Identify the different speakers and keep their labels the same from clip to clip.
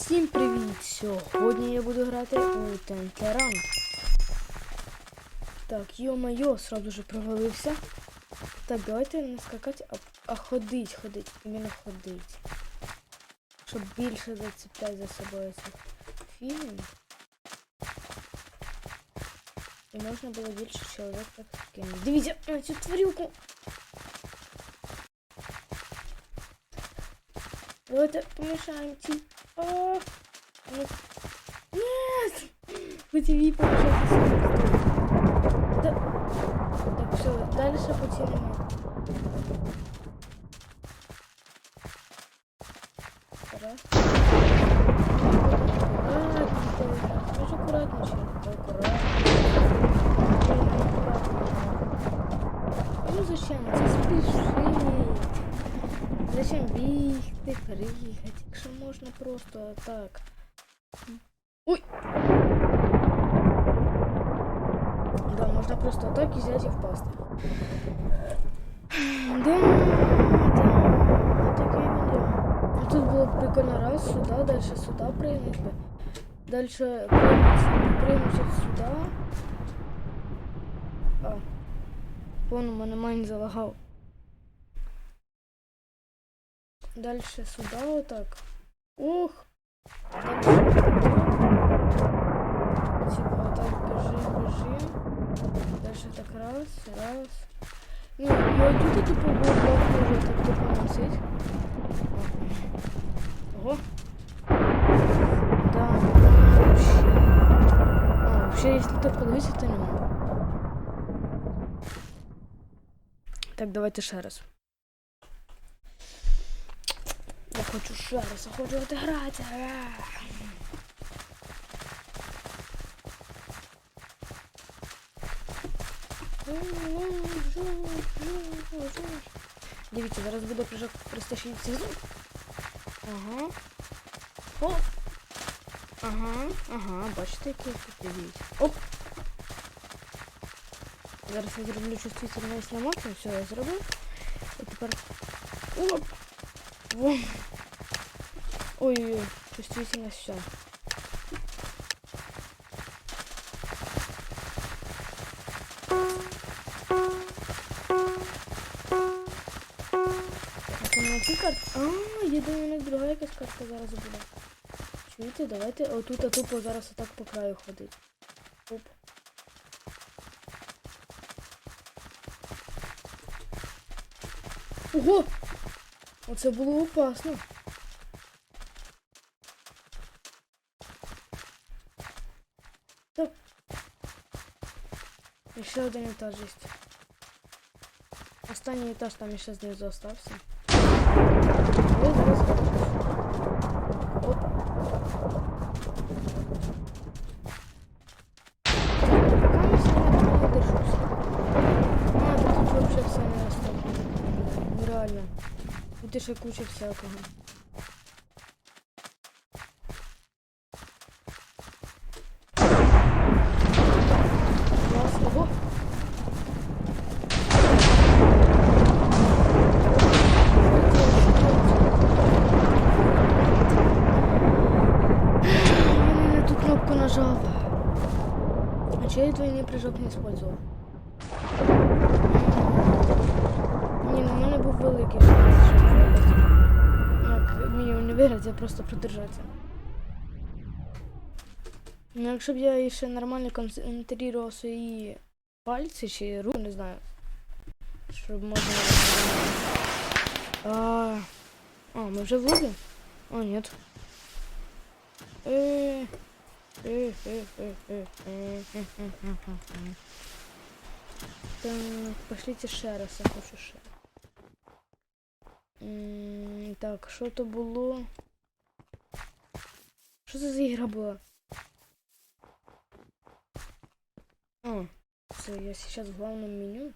Speaker 1: Всім привіт! Сьогодні я буду грати у Тентеран. Так, йо-майо, сразу же провалився. Так, давайте не скакати, а, а ходить, ходить, іменно ходить. Щоб більше зацепляти за собою цих фільм. І можна було більше чоловік так скинути. Дивіться на цю тварюку! Давайте помешаем тип. Нет! Вы тебе получается. Так. Ой! Да, можна просто так і взяти і впасти. Да, да, таке відео. Ну, Тут було б прикольно раз сюди, далі сюди приймуть би. Далі приймуть сюди. А. Вон у мене майн залагав. Дальше сюда вот так. Ух. Типа вот так бежим, бежим. Дальше так раз, раз. Ну, я тут типа блок уже так тупо носить. Ого. Да, вообще. А, вообще, если так подивитися, то нема. Так, давайте ще раз. Я хочу ще раз, я хочу отигратися. Дивіться, зараз буде прыжок пристащить звук. Ага. Оп. Ага, ага, бачите, який дивіться. Оп. Зараз я зроблю чувствительність на максимум, все, я зробив. І тепер. Оп. Вон. Ой-ой-ой, чувствительность карти? А, я думаю, у них друга якась картка зараз буде. Чуєте, давайте отут а тупо зараз отак по краю ходить. Оп. Ого! Оце було опасно. Так. І ще один етаж є. Останній етаж там ще знизу остався. Оп. тут ще куча всякого. нажал. А че я твой не прыжок не использовал? Ні, ну в мене був великий шанс, щоб виграти. Ну, не виграти, а просто продержатися. Ну, якщо б я ще нормально концентрував свої пальці чи руку, не знаю. Щоб можна... А, а ми вже в лобі? О, ні. Так, пошлите ще раз, я хочу ще. Так, що то було? Що це за ігра була? О, це я зараз в главному меню.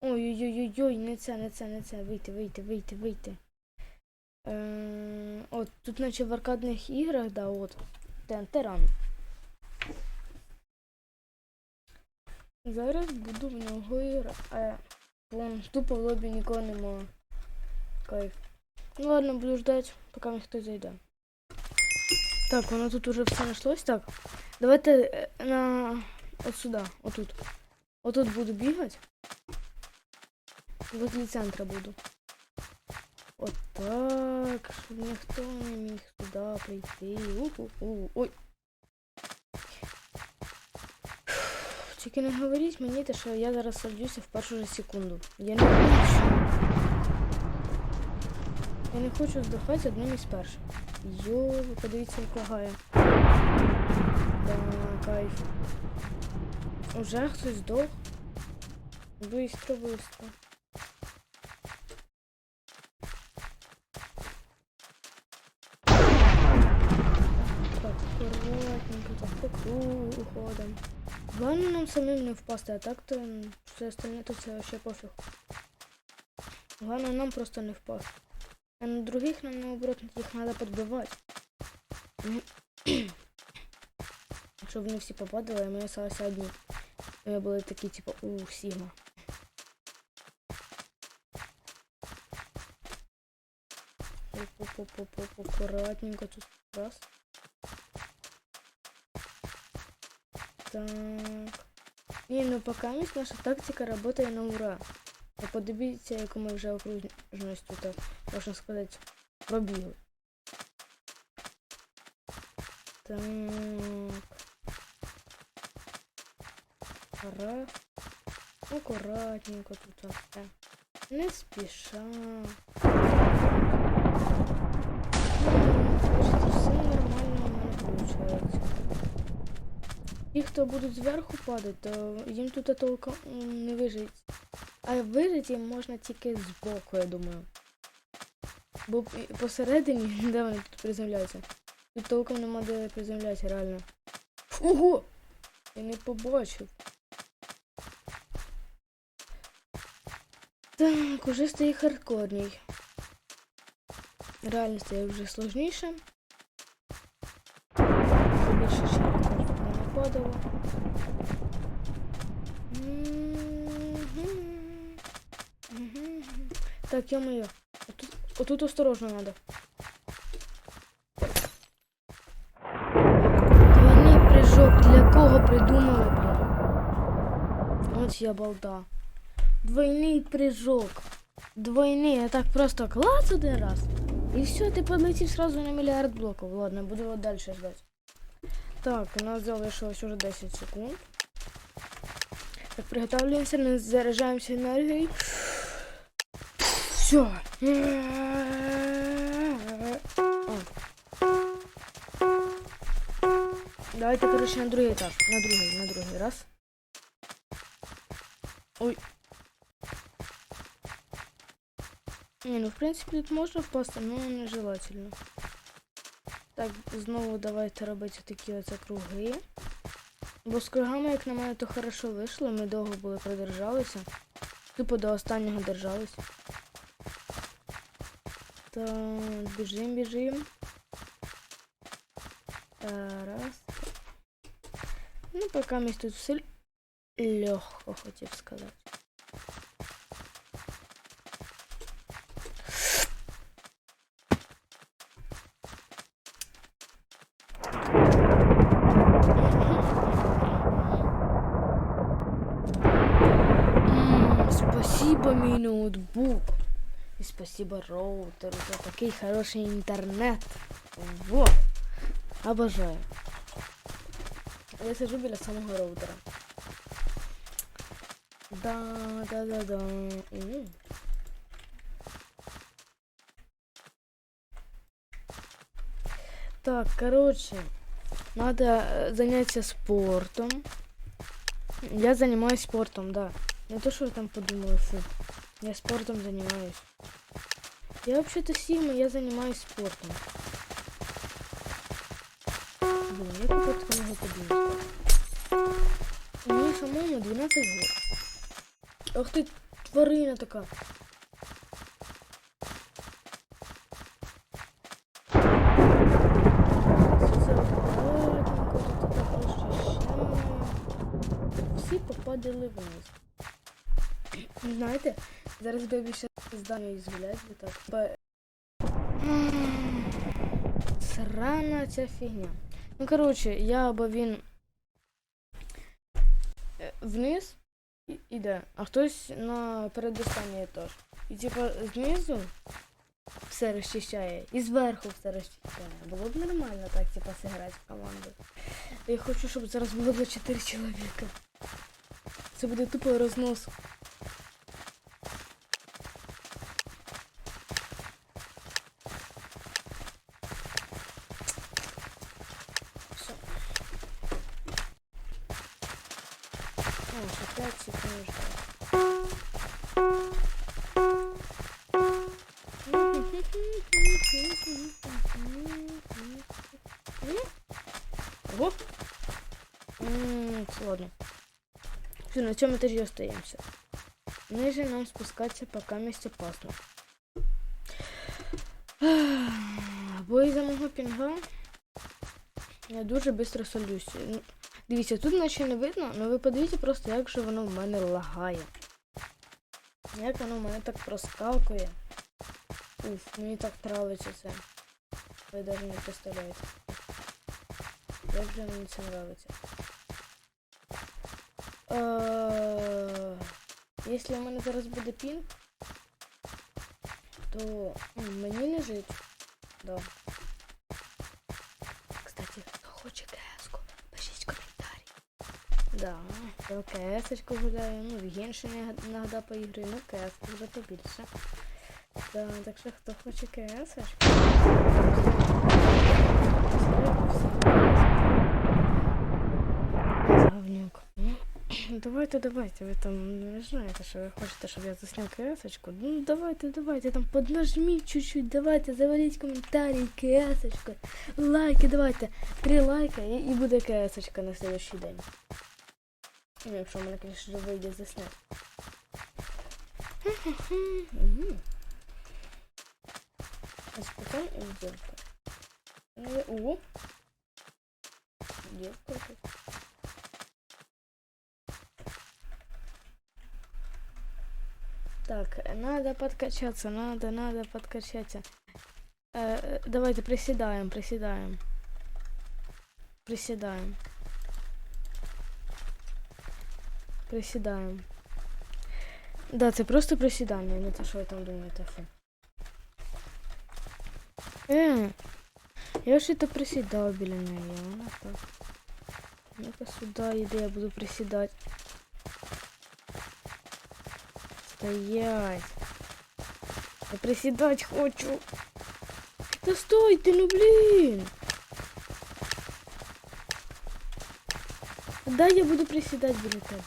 Speaker 1: Ой-ой-ой-ой, не це, не це, не це. Вийти, вийти, вийти, вийти. Е, от, тут наче в аркадних іграх, да, от. ТНТ ран. Зараз буду в нього грати. Е, вон, тупо в лобі нікого немає. Кайф. Ну ладно, буду ждать, пока мне кто зайде. Так, воно тут уже все нашлось. Так. Давайте е, на. От сюди, отут. Отут буду бігати. Возле центра буду. От так, щоб ніхто не міг сюди прийти. У-ху-ху. Ой. Тільки не говоріть мені, те, що я зараз саджуся в першу же секунду. Я не хочу. Я не хочу здохати одним із перших. Йо, подивіться, як лагає. Да, кайф. Уже хтось здох. Быстро, быстро. Так, аккуратненько, так по кругу ходом. Главное нам самим не впасти, а так-то все остальне то це вообще пофіг. Главное нам просто не впасти. А на других нам наоборот їх треба підбивати. М. Щоб вони всі попадали, а ми залишилися одні. Ми були такі, типу, у Сігма. Оп-оп-оп-оп, аккуратненько тут раз. Так. Ні, ну місь наша тактика працює на ура. А подивіться, яку ми вже окружність тут, можна сказати, пробігли. Так. Раз. Аккуратненько тут все. Не спіша. Все нормально у мене виходить. Ті, хто будуть зверху падати, то їм тут толком не вижить. А вижити їм можна тільки збоку, я думаю. Бо посередині, де вони тут приземляються? Тут толком нема де приземлятися, реально. Ого! Я не побачив. Так, уже стає хардкорній. Реально стає вже сложніше. Більше ще не нападало. Мгм. Мгм. Так, ё-моё. Отут, отут осторожно надо. Двойний прыжок. Для кого придумали, блін? От я балда. Двойний прыжок. Двойний, а так просто клац один раз. І все, ти подлетів сразу на мільярд блоків. Ладно, буду його далі ждати. Так, у нас залишилось уже 10 секунд. Так, приготовляемся, мы заряжаемся энергией. Все. Давайте, короче, на другий этап. На другий, на другий раз. Ой. Не, ну в принципі тут можна впасти, але нежелательно. Так, знову давайте робити такі оце круги. Бо з кругами, як на мене, то хорошо вийшло, ми довго були продержалися. Тупо до останнього держались. Так, біжим, біжим. Раз. Ну, поки ми тут все легко, хотів сказати. Ноутбук. І спасибо роутеру за такий хороший інтернет. Во! Обожаю. Я сижу біля самого роутера. Да, да, да, да. Так, короче, надо э, заняться спортом. Я занимаюсь спортом, да. Не то, что вы там подумали, фу. Я спортом занимаюсь. Я вообще-то Сигма, я занимаюсь спортом. Блин, я какой-то могу подумать. Мне самому 12 год. Ах ты, тварина такая. Всі попадали вниз. Знаєте, зараз би більше здання і згулять так. Срана ця фігня. Ну, коротше, я або він е, вниз іде, а хтось на передостанній етаж. І типа знизу все розчищає, і зверху все розчищає. Було б нормально так, типа, зіграти в команду. Я хочу, щоб зараз було 4 чоловіка. Це буде тупо рознос. Цьому этаже остаемся. Ниже нам спускаться пока місць опасно. Бо із-за мого пінга я дуже швидко солюсь. Ну, Дивіться, тут наче не видно, але ви подивіться просто, як же воно в мене лагає. Як воно в мене так проскалкує. Уф, мені так нравиться це. Ви навіть не представляєте. Як же мені це нравиться. Е, в мене зараз буде пінг, то мені не жить. Да. Кстати, хто хоче КС-ку, пишіть коментарі. Да, я в гуляю, ну, в Геншині іноді поіграю, ну, КС вже побільше. Да, так що хто хоче КС-очку. Говнюк. Ну, давайте, давайте, ви там не знаєте, що ви хочете, щоб я засняв КС-очку. Ну давайте, давайте, там поднажміть чуть-чуть, давайте, заваліть коментарі, КС-очку, лайки, давайте. Три лайка і, і буде КС-очка на следующий день. Ну, якщо мене, звісно, вийде засняти. Мгм. Ось потім і дівка. Ну, О! Дівка тут. Так, надо подкачаться, надо, надо подкачаться. Э, э, давайте приседаем, приседаем. Приседаем. Приседаем. Да, це просто присідання, не те, що ви там думаєте, фу. Е, я ж то присідав біля неї, а вона так. Ну-ка сюди йди, я буду присідати. Стоять. Я приседать хочу. Да стой ты, ну блин. Да, я буду приседать біля тебе.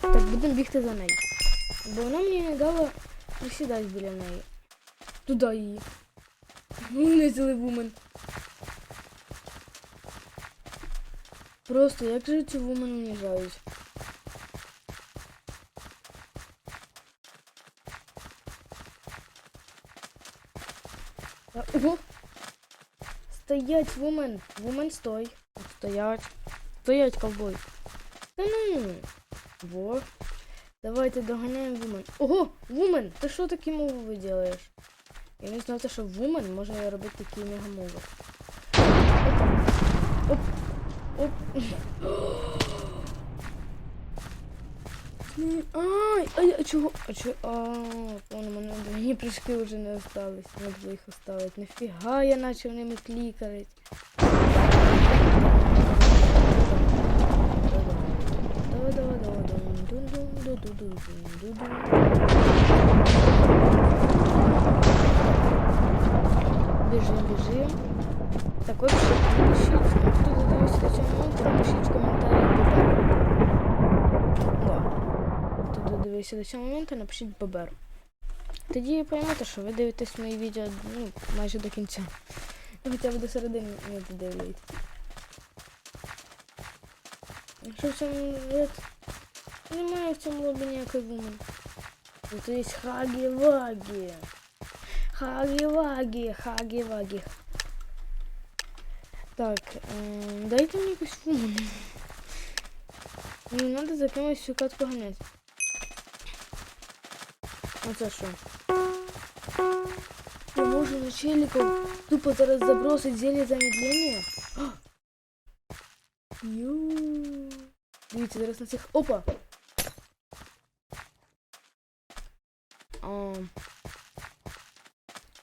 Speaker 1: Так, будемо бігти за нею. Бо вона мені не дала присідати біля неї. Туди її. Унизили вумен. Просто як же ці вумен уніжають. А, Ого! Стоять, вумен! Вумен, стой! Стоять! Стоять, ковбой! Та ну! Во! Давайте доганяємо вумен. Ого! Вумен! Ти що такі мови делаєш? Я не знав, що вумен може робити такі мегамови. Оп! Оп! Оп! Ні, Ай! Ай, а чого? А чого? А, понял, мене мені прыжки вже не остались. Надо було їх оставити. Нафіга я начав ними клікати. Давай, давай, давай, давай. Дун-дун-ду-ду-ду-ду-ду-ду. Біжим, Так, ще напишіть, хто додивився до цього моменту, напишіть в коментарі Бобер. О, хто додивився до цього моменту, напишіть Бобер. Тоді поймете, що ви дивитесь мої відео ну, майже до кінця. Ну, Хоча б до середини не додивляєте. Якщо в цьому як, немає в цьому лобі ніякої вумен. Тут є хагі-вагі. Хагі-вагі, хагі-вагі. Так, ем, дайте мені якусь вумен. Не треба за кимось всю катку ганять. Оце що? Я можу на челиков тупо зараз забросить зелье замедления. Ю. Дивіться, зараз на цих. Опа! А.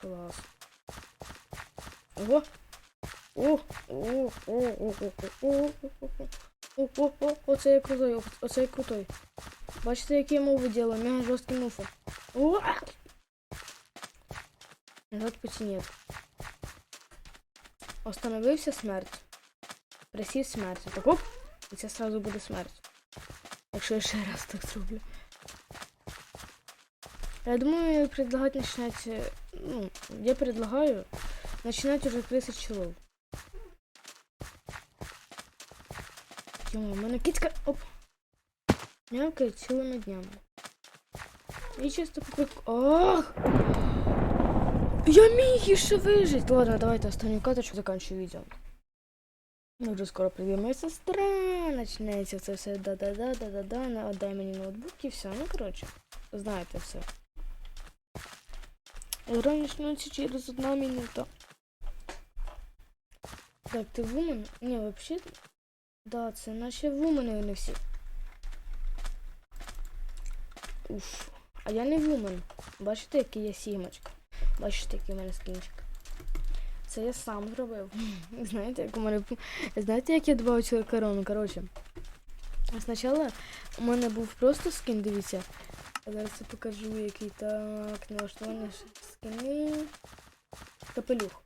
Speaker 1: Клас. Ого! Оце я крутой, о- оце я крутой. Бачите, які я мови ділаю, мега жорсткі муфи. О! Назад пути нет. Остановився смерть. Присів смерть. Так оп! І це сразу буде смерть. Якщо я ще раз так зроблю. Я думаю, предлагать начинать... э, Ну, я предлагаю начинать уже крысить челов. Йо, у мене кітка... Оп! Мявкає цілими днями. І чисто попик... Ах! Я міг ще вижить! Ладно, давайте останню каточку заканчиваю відео. Ну, скоро прийде моя сестра, почнеться це все да-да-да, да-да-да, на- отдай мені ноутбук і все. Ну, коротше, знаєте все. Гра почнеться через одна минута. Так, ти вумен? Ні, вообще, да, це наче вумени вони всі. Уф. А я не вумен. Бачите, який я сімочка. Бачите, який у мене скінчик. Це я сам зробив. Знаєте, як у мене. Знаєте, як я дбав цю корону? Коротше. Спочатку у мене був просто скін, дивіться. Я зараз це покажу, який так налаштований скіни. Капелюх.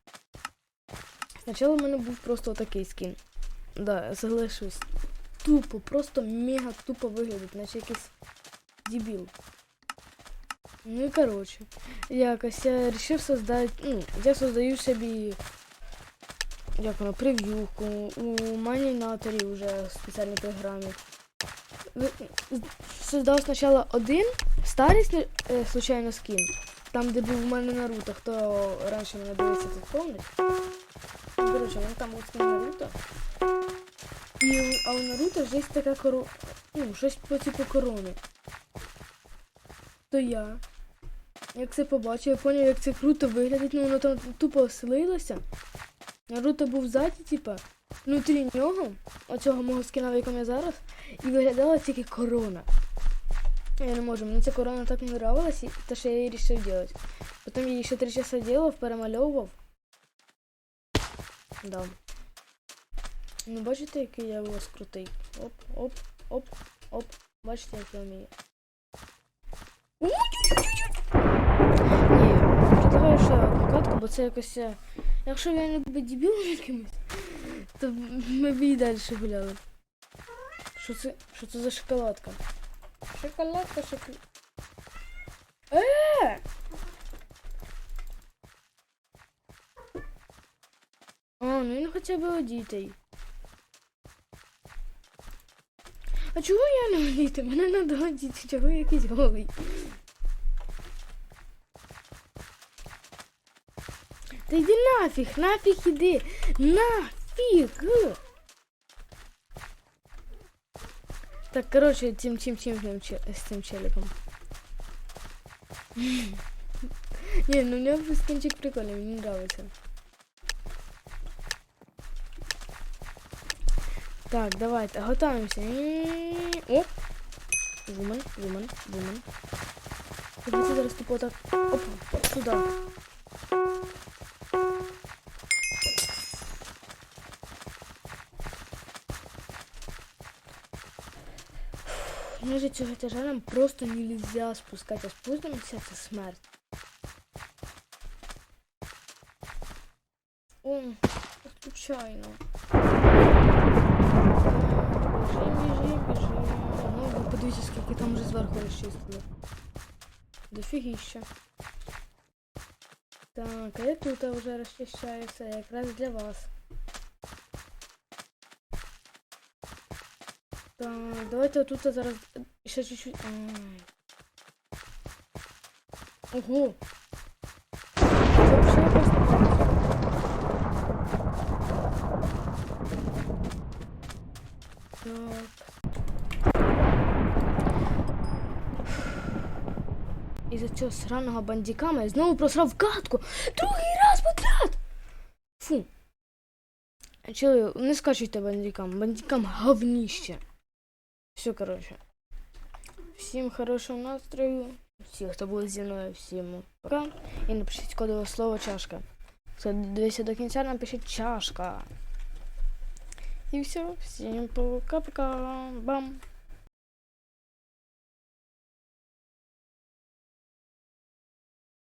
Speaker 1: Спочатку у мене був просто отакий скін. Да, залишусь. Тупо, просто мега тупо виглядить, наче якийсь дебіл. Ну і коротше, якось я вирішив создати, ну, я создаю собі як воно, прев'юху у майнінаторі вже в спеціальній програмі. Создав спочатку один старий е, случайно скін. Там, де був у мене Наруто, хто раніше мене дивився, тут помнить. Ну, коротше, він там був Наруто. І а у Наруто ж є така коро... Ну, щось по типу корони. То я. Як це побачив, я поняв, як це круто виглядить, ну воно там тупо оселилося. Наруто був ззаді, типа, внутрі нього, оцього мого скіна, в якому я зараз, і виглядала тільки корона. Я не можу, мені ця корона так не нравилась, те, що я її вирішив робити. Потім я її ще три часа делав, перемальовував. Да. Ну бачите, який я у вас крутий. Оп, оп, оп, оп. Бачите, як я вмію. Ні, предлагаю ще одну бо це якось. е, Якщо я не буду дебілом якимось, то ми б і далі гуляли. Що це? Що це за шоколадка? Шоколадка, шоколадка. Е! А, ну він хоча б одітий. А чого я не одітий? Мене надо одіти, чого я якийсь голий. Та йди нафіг, нафіг іди. Нафіг. Так, короче, тим чим чим че- з цим челиком. Не, ну меня скинчик прикольный, мне нравится. Так, давайте, готовимся. О! Вумен, вумен, вумен. Давайте зараз так. Опа, сюда. Ниже цього етажа нам просто нельзя спускать, а спустимося це смерть. О, случайно. Біжим, біжим, біжим. Ну, ви подивіться, скільки там вже зверху розчистили. Дофігіща. Так, а я тут вже розчищаю все, якраз для вас. Так, давайте тут зараз ще чуть-чуть. Ого! Із-за цього сраного бандікама я знову просрав катку. Другий раз подряд! Фу. Чили, не скачуйте бандикам. бандікам говніще. Все, короче. Всем хорошего настрою. всех хто був зі мною, пока. І напишіть кодове слово чашка. Хто дивився до кінця, напишіть чашка. І все, всім пока-пока. Бам!